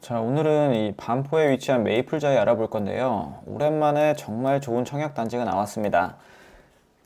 자, 오늘은 이 반포에 위치한 메이플자이 알아볼 건데요. 오랜만에 정말 좋은 청약 단지가 나왔습니다.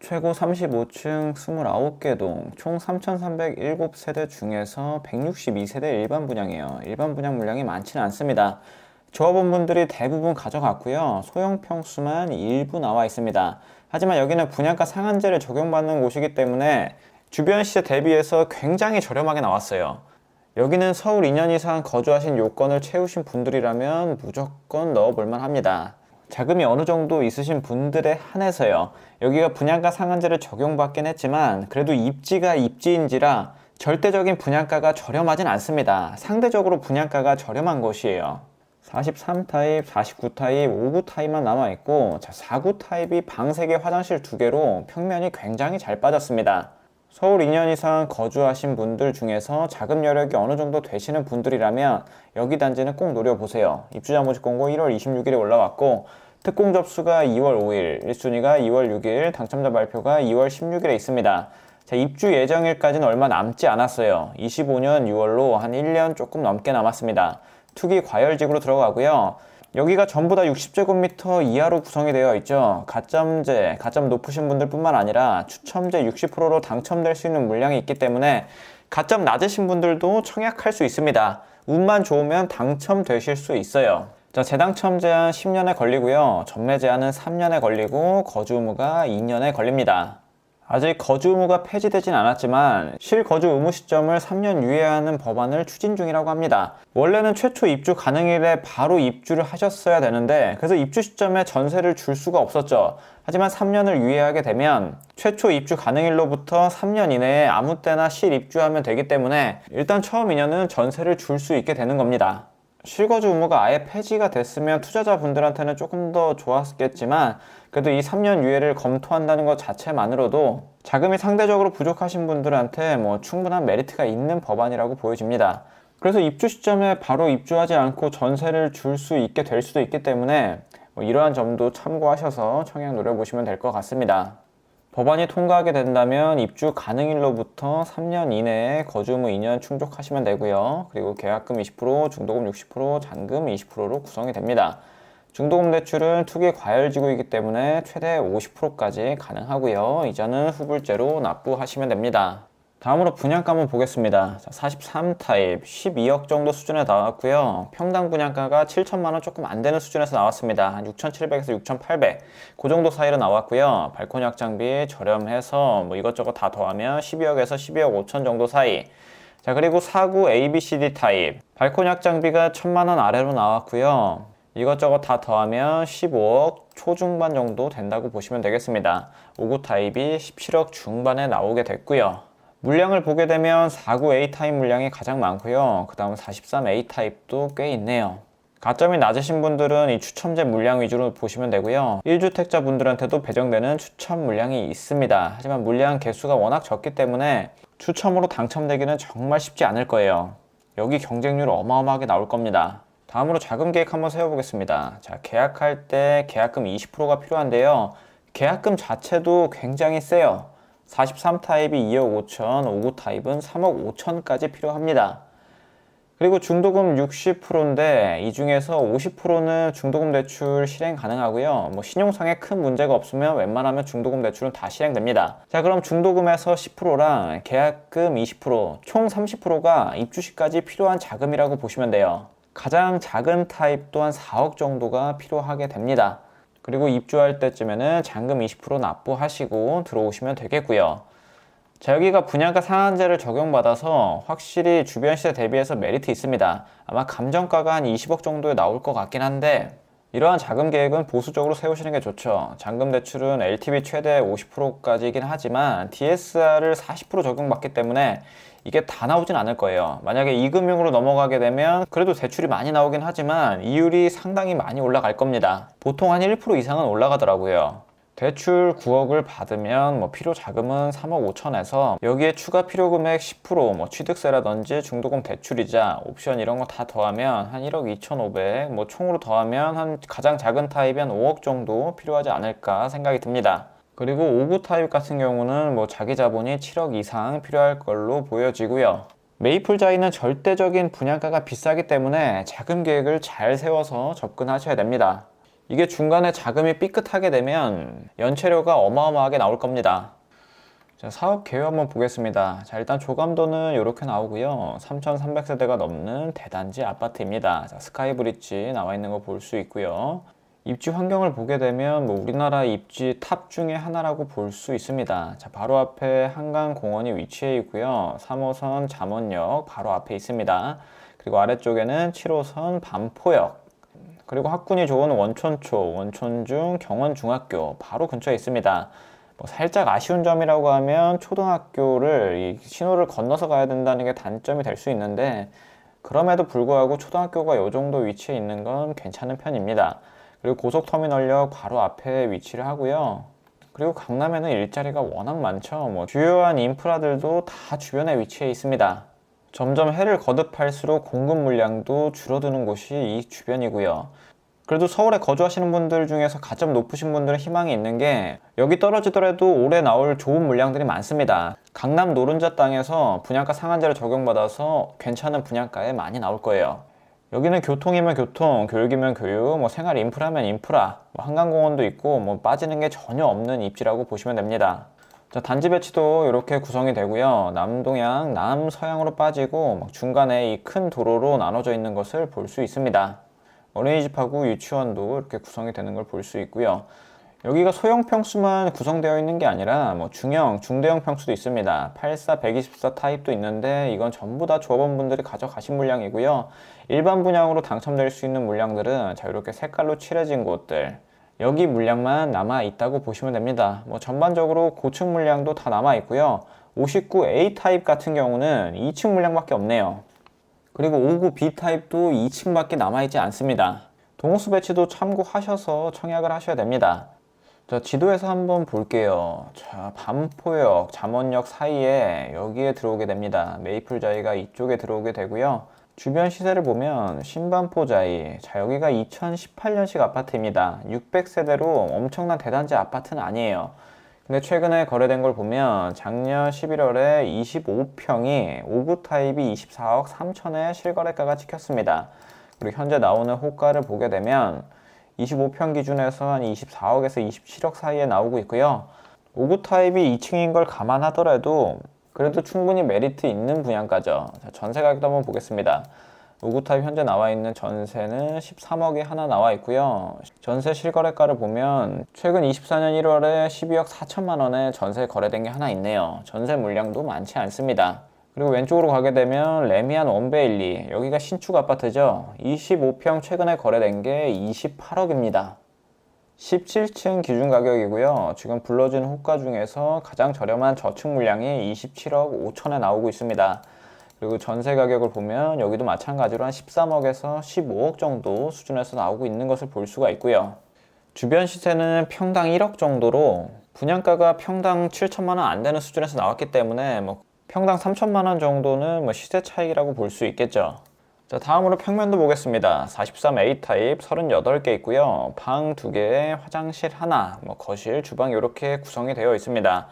최고 35층 29개 동, 총 3,307세대 중에서 162세대 일반 분양이에요. 일반 분양 물량이 많지는 않습니다. 조합원분들이 대부분 가져갔고요. 소형 평수만 일부 나와 있습니다. 하지만 여기는 분양가 상한제를 적용받는 곳이기 때문에 주변 시세 대비해서 굉장히 저렴하게 나왔어요. 여기는 서울 2년 이상 거주하신 요건을 채우신 분들이라면 무조건 넣어볼만 합니다. 자금이 어느 정도 있으신 분들에 한해서요. 여기가 분양가 상한제를 적용받긴 했지만 그래도 입지가 입지인지라 절대적인 분양가가 저렴하진 않습니다. 상대적으로 분양가가 저렴한 곳이에요. 43 타입, 49 타입, 59 타입만 남아있고 자, 49 타입이 방 3개, 화장실 2개로 평면이 굉장히 잘 빠졌습니다. 서울 2년 이상 거주하신 분들 중에서 자금 여력이 어느 정도 되시는 분들이라면 여기 단지는 꼭 노려보세요. 입주자 모집 공고 1월 26일에 올라왔고 특공 접수가 2월 5일, 1순위가 2월 6일, 당첨자 발표가 2월 16일에 있습니다. 자, 입주 예정일까지는 얼마 남지 않았어요. 25년 6월로 한 1년 조금 넘게 남았습니다. 투기 과열지구로 들어가고요. 여기가 전부 다 60제곱미터 이하로 구성이 되어 있죠. 가점제, 가점 높으신 분들 뿐만 아니라 추첨제 60%로 당첨될 수 있는 물량이 있기 때문에 가점 낮으신 분들도 청약할 수 있습니다. 운만 좋으면 당첨되실 수 있어요. 자, 재당첨 제한 10년에 걸리고요. 전매 제한은 3년에 걸리고 거주 의무가 2년에 걸립니다. 아직 거주 의무가 폐지되진 않았지만 실거주 의무 시점을 3년 유예하는 법안을 추진 중이라고 합니다. 원래는 최초 입주 가능일에 바로 입주를 하셨어야 되는데 그래서 입주 시점에 전세를 줄 수가 없었죠. 하지만 3년을 유예하게 되면 최초 입주 가능일로부터 3년 이내에 아무 때나 실입주하면 되기 때문에 일단 처음 2년은 전세를 줄 수 있게 되는 겁니다. 실거주 의무가 아예 폐지가 됐으면 투자자분들한테는 조금 더 좋았겠지만 그래도 이 3년 유예를 검토한다는 것 자체만으로도 자금이 상대적으로 부족하신 분들한테 뭐 충분한 메리트가 있는 법안이라고 보여집니다. 그래서 입주 시점에 바로 입주하지 않고 전세를 줄 수 있게 될 수도 있기 때문에 뭐 이러한 점도 참고하셔서 청약 노려보시면 될 것 같습니다. 법안이 통과하게 된다면 입주 가능일로부터 3년 이내에 거주 무 2년 충족하시면 되고요. 그리고 계약금 20%, 중도금 60%, 잔금 20%로 구성이 됩니다. 중도금 대출은 투기 과열지구이기 때문에 최대 50%까지 가능하고요. 이자는 후불제로 납부하시면 됩니다. 다음으로 분양가 한번 보겠습니다. 43 타입 12억 정도 수준에 나왔고요. 평당 분양가가 7천만 원 조금 안 되는 수준에서 나왔습니다. 한 6,700에서 6,800. 그 정도 사이로 나왔고요. 발코니 확장비 저렴해서 뭐 이것저것 다 더하면 12억에서 12억 5천 정도 사이. 자, 그리고 49 ABCD 타입. 발코니 확장비가 1천만 원 아래로 나왔고요. 이것저것 다 더하면 15억 초중반 정도 된다고 보시면 되겠습니다. 59 타입이 17억 중반에 나오게 됐고요. 물량을 보게 되면 49A 타입 물량이 가장 많고요. 그 다음 43A 타입도 꽤 있네요. 가점이 낮으신 분들은 이 추첨제 물량 위주로 보시면 되고요. 1주택자 분들한테도 배정되는 추첨 물량이 있습니다. 하지만 물량 개수가 워낙 적기 때문에 추첨으로 당첨되기는 정말 쉽지 않을 거예요. 여기 경쟁률 어마어마하게 나올 겁니다. 다음으로 자금 계획 한번 세워보겠습니다. 자, 계약할 때 계약금 20%가 필요한데요. 계약금 자체도 굉장히 세요. 43 타입이 2억 5천, 59 타입은 3억 5천까지 필요합니다. 그리고 중도금 60%인데 이 중에서 50%는 중도금 대출 실행 가능하고요. 뭐 신용상에 큰 문제가 없으면 웬만하면 중도금 대출은 다 실행됩니다. 자, 그럼 중도금에서 10%랑 계약금 20%, 총 30%가 입주 시까지 필요한 자금이라고 보시면 돼요. 가장 작은 타입 또한 4억 정도가 필요하게 됩니다. 그리고 입주할 때쯤에는 잔금 20% 납부하시고 들어오시면 되겠고요. 자, 여기가 분양가 상한제를 적용받아서 확실히 주변 시세 대비해서 메리트 있습니다. 아마 감정가가 한 20억 정도에 나올 것 같긴 한데 이러한 자금 계획은 보수적으로 세우시는 게 좋죠. 잔금 대출은 LTV 최대 50%까지이긴 하지만 DSR을 40% 적용받기 때문에 이게 다 나오진 않을 거예요. 만약에 이금융으로 넘어가게 되면 그래도 대출이 많이 나오긴 하지만 이율이 상당히 많이 올라갈 겁니다. 보통 한 1% 이상은 올라가더라고요. 대출 9억을 받으면 뭐 필요 자금은 3억 5천에서 여기에 추가 필요 금액 10%뭐 취득세라든지 중도금 대출이자 옵션 이런 거 다 더하면 한 1억 2,500, 뭐 총으로 더하면 한 가장 작은 타입이 한 5억 정도 필요하지 않을까 생각이 듭니다. 그리고 5구 타입 같은 경우는 뭐 자기 자본이 7억 이상 필요할 걸로 보여지고요. 메이플 자이는 절대적인 분양가가 비싸기 때문에 자금 계획을 잘 세워서 접근하셔야 됩니다. 이게 중간에 자금이 삐끗하게 되면 연체료가 어마어마하게 나올 겁니다. 자, 사업 계획 한번 보겠습니다. 자, 일단 조감도는 이렇게 나오고요. 3,300세대가 넘는 대단지 아파트입니다. 자, 스카이브리지 나와 있는 거 볼 수 있고요. 입지 환경을 보게 되면 뭐 우리나라 입지 탑 중에 하나라고 볼 수 있습니다. 자, 바로 앞에 한강공원이 위치해 있고요. 3호선 잠원역 바로 앞에 있습니다. 그리고 아래쪽에는 7호선 반포역, 그리고 학군이 좋은 원촌초, 원촌중, 경원중학교 바로 근처에 있습니다. 뭐 살짝 아쉬운 점이라고 하면 초등학교를 신호를 건너서 가야 된다는 게 단점이 될 수 있는데 그럼에도 불구하고 초등학교가 이 정도 위치에 있는 건 괜찮은 편입니다. 그리고 고속터미널역 바로 앞에 위치를 하고요. 그리고 강남에는 일자리가 워낙 많죠. 뭐 주요한 인프라들도 다 주변에 위치해 있습니다. 점점 해를 거듭할수록 공급 물량도 줄어드는 곳이 이 주변이고요. 그래도 서울에 거주하시는 분들 중에서 가점 높으신 분들은 희망이 있는 게 여기 떨어지더라도 올해 나올 좋은 물량들이 많습니다. 강남 노른자 땅에서 분양가 상한제를 적용받아서 괜찮은 분양가에 많이 나올 거예요. 여기는 교통이면 교통, 교육이면 교육, 뭐 생활 인프라면 인프라, 뭐 한강공원도 있고 뭐 빠지는 게 전혀 없는 입지라고 보시면 됩니다. 자, 단지 배치도 이렇게 구성이 되고요. 남동향, 남서향으로 빠지고 중간에 이 큰 도로로 나눠져 있는 것을 볼 수 있습니다. 어린이집하고 유치원도 이렇게 구성이 되는 걸 볼 수 있고요. 여기가 소형 평수만 구성되어 있는 게 아니라 뭐 중형, 중대형 평수도 있습니다. 84, 124 타입도 있는데 이건 전부 다 조합원분들이 가져가신 물량이고요. 일반 분양으로 당첨될 수 있는 물량들은 자 이렇게 색깔로 칠해진 곳들 여기 물량만 남아 있다고 보시면 됩니다. 뭐 전반적으로 고층 물량도 다 남아 있고요. 59A 타입 같은 경우는 2층 물량밖에 없네요. 그리고 59B 타입도 2층밖에 남아 있지 않습니다. 동호수 배치도 참고하셔서 청약을 하셔야 됩니다. 자, 지도에서 한번 볼게요. 자, 반포역, 잠원역 사이에 여기에 들어오게 됩니다. 메이플 자이가 이쪽에 들어오게 되고요. 주변 시세를 보면 신반포자이 자 여기가 2018년식 아파트입니다. 600세대로 엄청난 대단지 아파트는 아니에요. 근데 최근에 거래된 걸 보면 작년 11월에 25평이 5구 타입이 24억 3천에 실거래가가 찍혔습니다. 그리고 현재 나오는 호가를 보게 되면 25평 기준에서 한 24억에서 27억 사이에 나오고 있고요. 5구 타입이 2층인 걸 감안하더라도 그래도 충분히 메리트 있는 분양가죠. 자, 전세 가격도 한번 보겠습니다. 우구타입 현재 나와 있는 전세는 13억에 하나 나와 있고요. 전세 실거래가를 보면 최근 24년 1월에 12억 4천만 원에 전세 거래된 게 하나 있네요. 전세 물량도 많지 않습니다. 그리고 왼쪽으로 가게 되면 레미안 원베일리 여기가 신축 아파트죠. 25평 최근에 거래된 게 28억입니다. 17층 기준 가격이고요. 지금 불러진 호가 중에서 가장 저렴한 저층 물량이 27억 5천에 나오고 있습니다. 그리고 전세 가격을 보면 여기도 마찬가지로 한 13억에서 15억 정도 수준에서 나오고 있는 것을 볼 수가 있고요. 주변 시세는 평당 1억 정도로 분양가가 평당 7천만 원 안 되는 수준에서 나왔기 때문에 뭐 평당 3천만 원 정도는 뭐 시세 차익이라고 볼 수 있겠죠. 자, 다음으로 평면도 보겠습니다. 43A 타입 38개 있고요. 방 2개, 화장실 하나, 뭐 거실, 주방 이렇게 구성이 되어 있습니다.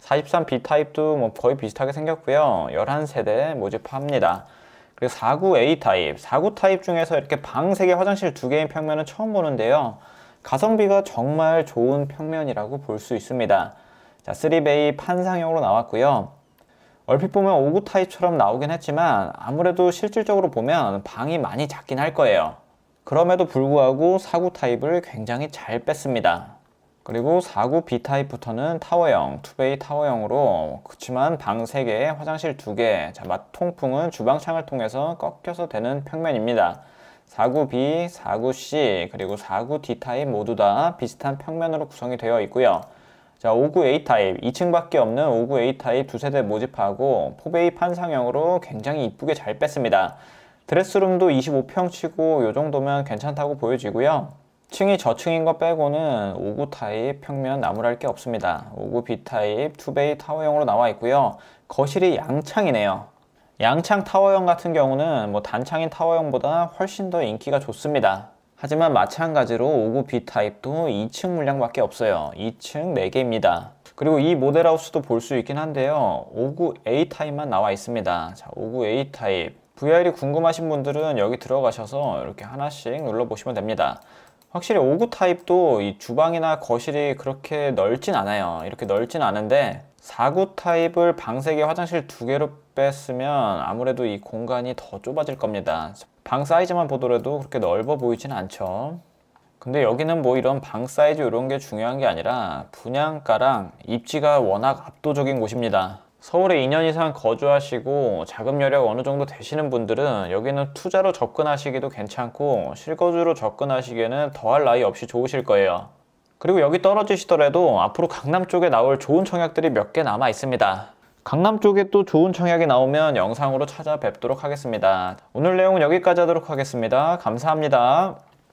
43B 타입도 뭐 거의 비슷하게 생겼고요. 11세대 모집합니다. 그리고 49A 타입, 49 타입 중에서 이렇게 방 3개, 화장실 2개인 평면은 처음 보는데요. 가성비가 정말 좋은 평면이라고 볼 수 있습니다. 자, 3베이 판상형으로 나왔고요. 얼핏 보면 5구 타입처럼 나오긴 했지만 아무래도 실질적으로 보면 방이 많이 작긴 할 거예요. 그럼에도 불구하고 4구 타입을 굉장히 잘 뺐습니다. 그리고 4구 B 타입부터는 타워형, 투베이 타워형으로 그렇지만 방 3개, 화장실 2개, 자, 맛 통풍은 주방창을 통해서 꺾여서 되는 평면입니다. 4구 B, 4구 C, 그리고 4구 D 타입 모두 다 비슷한 평면으로 구성이 되어 있고요. 자, 59 A 타입, 2층밖에 없는 59 A 타입 두 세대 모집하고 포베이 판상형으로 굉장히 이쁘게 잘 뺐습니다. 드레스룸도 25평 치고 이 정도면 괜찮다고 보여지고요. 층이 저층인 거 빼고는 59 타입 평면 나무랄 게 없습니다. 59 B 타입 투베이 타워형으로 나와 있고요. 거실이 양창이네요. 양창 타워형 같은 경우는 뭐 단창인 타워형보다 훨씬 더 인기가 좋습니다. 하지만 마찬가지로 59B 타입도 2층 물량밖에 없어요. 2층 4개입니다. 그리고 이 모델하우스도 볼 수 있긴 한데요. 59A 타입만 나와 있습니다. 자, 59A 타입. VR이 궁금하신 분들은 여기 들어가셔서 이렇게 하나씩 눌러보시면 됩니다. 확실히 59 타입도 이 주방이나 거실이 그렇게 넓진 않아요. 이렇게 넓진 않은데 49 타입을 방 3개, 화장실 2개로 뺐으면 아무래도 이 공간이 더 좁아질 겁니다. 방 사이즈만 보더라도 그렇게 넓어 보이진 않죠. 근데 여기는 뭐 이런 방 사이즈 이런 게 중요한 게 아니라 분양가랑 입지가 워낙 압도적인 곳입니다. 서울에 2년 이상 거주하시고 자금 여력 어느 정도 되시는 분들은 여기는 투자로 접근하시기도 괜찮고 실거주로 접근하시기에는 더할 나위 없이 좋으실 거예요. 그리고 여기 떨어지시더라도 앞으로 강남 쪽에 나올 좋은 청약들이 몇 개 남아 있습니다. 강남 쪽에 또 좋은 청약이 나오면 영상으로 찾아뵙도록 하겠습니다. 오늘 내용은 여기까지 하도록 하겠습니다. 감사합니다.